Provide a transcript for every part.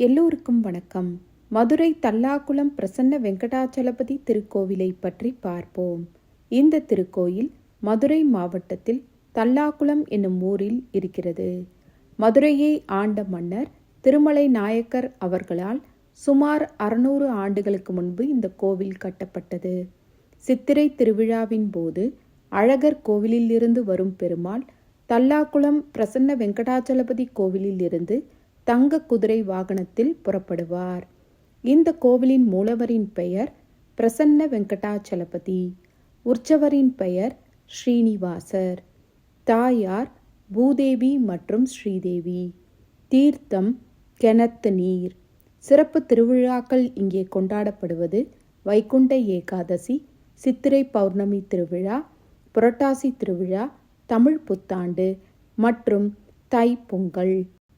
எல்லோருக்கும் வணக்கம். மதுரை தல்லாக்குளம் பிரசன்ன வெங்கடாச்சலபதி திருக்கோவிலை பற்றி பார்ப்போம். இந்த திருக்கோயில் மதுரை மாவட்டத்தில் தல்லாக்குளம் என்னும் ஊரில் இருக்கிறது. மதுரையை ஆண்ட மன்னர் திருமலை நாயக்கர் அவர்களால் சுமார் அறுநூறு ஆண்டுகளுக்கு முன்பு இந்த கோவில் கட்டப்பட்டது. சித்திரை திருவிழாவின் போது அழகர் கோவிலிலிருந்து வரும் பெருமாள் தல்லாக்குளம் பிரசன்ன வெங்கடாச்சலபதி கோவிலில் இருந்து தங்க குதிரை வாகனத்தில் புறப்படுவார். இந்த கோவிலின் மூலவரின் பெயர் பிரசன்ன வெங்கடாச்சலபதி. உற்சவரின் பெயர் ஸ்ரீனிவாசர். தாயார் பூதேவி மற்றும் ஸ்ரீதேவி. தீர்த்தம் கிணத்து நீர். சிறப்பு திருவிழாக்கள் இங்கே கொண்டாடப்படுவது வைகுண்ட ஏகாதசி சித்திரை பௌர்ணமி திருவிழா புரட்டாசி திருவிழா தமிழ் புத்தாண்டு மற்றும் தை பொங்கல்.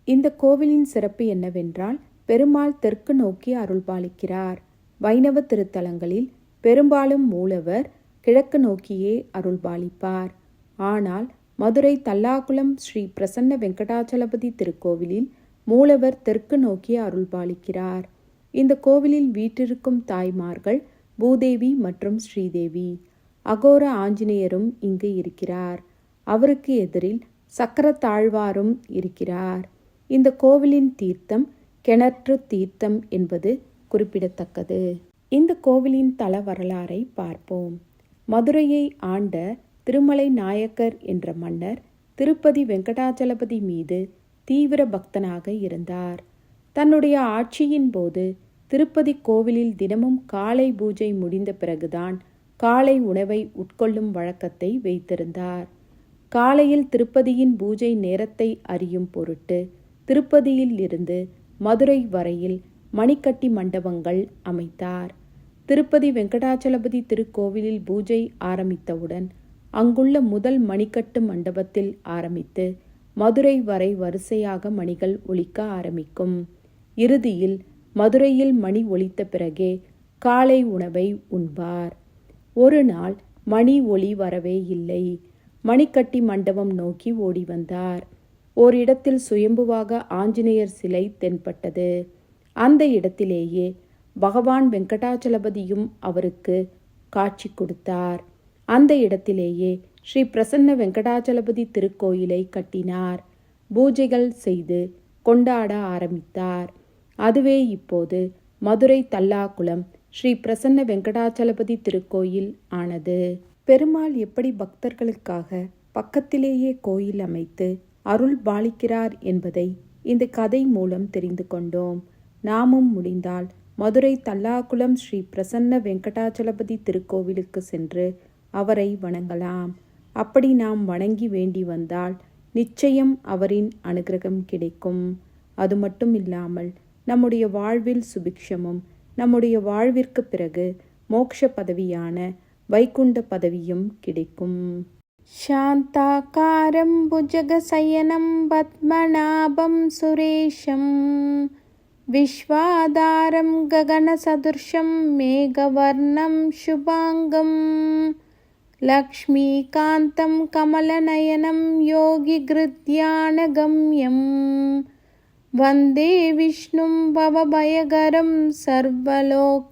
இந்த கோவிலின் சிறப்பு என்னவென்றால் பெருமாள் தெற்கு நோக்கி அருள்பாலிக்கிறார். வைணவ திருத்தலங்களில் பெரும்பாலும் மூலவர் கிழக்கு நோக்கியே அருள்பாலிப்பார். ஆனால் மதுரை தல்லாகுளம் ஸ்ரீ பிரசன்ன வெங்கடாச்சலபதி திருக்கோவிலில் மூலவர் தெற்கு நோக்கி அருள்பாலிக்கிறார். இந்த கோவிலில் வீற்றிருக்கும் தாய்மார்கள் பூதேவி மற்றும் ஸ்ரீதேவி. அகோர ஆஞ்சநேயரும் இங்கு இருக்கிறார். அவருக்கு எதிரில் சக்கர தாழ்வாரும் இருக்கிறார். இந்த கோவிலின் தீர்த்தம் கிணற்று தீர்த்தம் என்பது குறிப்பிடத்தக்கது. இந்த கோவிலின் தல வரலாறை பார்ப்போம். மதுரையை ஆண்ட திருமலை நாயக்கர் என்ற மன்னர் திருப்பதி வெங்கடாச்சலபதி மீது தீவிர பக்தனாக இருந்தார். தன்னுடைய ஆட்சியின் போது திருப்பதி கோவிலில் தினமும் காலை பூஜை முடிந்த பிறகுதான் காலை உணவை உட்கொள்ளும் வழக்கத்தை வைத்திருந்தார். காலையில் திருப்பதியின் பூஜை நேரத்தை அறியும் பொருட்டு திருப்பதியில் இருந்து மதுரை வரையில் மணிக்கட்டி மண்டபங்கள் அமைத்தார். திருப்பதி வெங்கடாச்சலபதி திருக்கோவிலில் பூஜை ஆரம்பித்தவுடன் அங்குள்ள முதல் மணிக்கட்டு மண்டபத்தில் ஆரம்பித்து மதுரை வரை வரிசையாக மணிகள் ஒலிக்க ஆரம்பிக்கும். இறுதியில் மதுரையில் மணி ஒலித்த பிறகே காலை உணவை உண்பார். ஒரு நாள் மணி ஒளி வரவே இல்லை. மணிக்கட்டி மண்டபம் நோக்கி ஓடி வந்தார். ஓரிடத்தில் சுயம்புவாக ஆஞ்சநேயர் சிலை தென்பட்டது. அந்த இடத்திலேயே பகவான் வெங்கடாச்சலபதியும் அவருக்கு காட்சி கொடுத்தார். அந்த இடத்திலேயே ஸ்ரீ பிரசன்ன வெங்கடாச்சலபதி திருக்கோயிலை கட்டினார். பூஜைகள் செய்து கொண்டாட ஆரம்பித்தார். அதுவே இப்போது மதுரை தல்லாக்குளம் ஸ்ரீ பிரசன்ன வெங்கடாச்சலபதி திருக்கோயில் ஆனது. பெருமாள் எப்படி பக்தர்களுக்காக பக்கத்திலேயே கோயில் அமைத்து அருள் பாலிக்கிறார் என்பதை இந்த கதை மூலம் தெரிந்து கொண்டோம். நாமும் முடிந்தால் மதுரை தல்லாகுளம் ஸ்ரீ பிரசன்ன வெங்கடாச்சலபதி திருக்கோவிலுக்கு சென்று அவரை வணங்கலாம். அப்படி நாம் வணங்கி வேண்டி வந்தால் நிச்சயம் அவரின் அனுகிரகம் கிடைக்கும். அது மட்டும் இல்லாமல் நம்முடைய வாழ்வில் சுபிக்ஷமும் நம்முடைய வாழ்விற்கு பிறகு மோக்ஷ பதவியான வைகுண்ட பதவியும் கிடைக்கும். शान्ताकारं भुजगशयनं पद्मनाभं सुरेशं विश्वाधारं गगनसदृशं मेघवर्णं शुभाङ्गं लक्ष्मीकान्तं कमलनयनं योगिगृध्यानगम्यं वन्दे विष्णुं भवभयगरं सर्वलोकैकनाथम्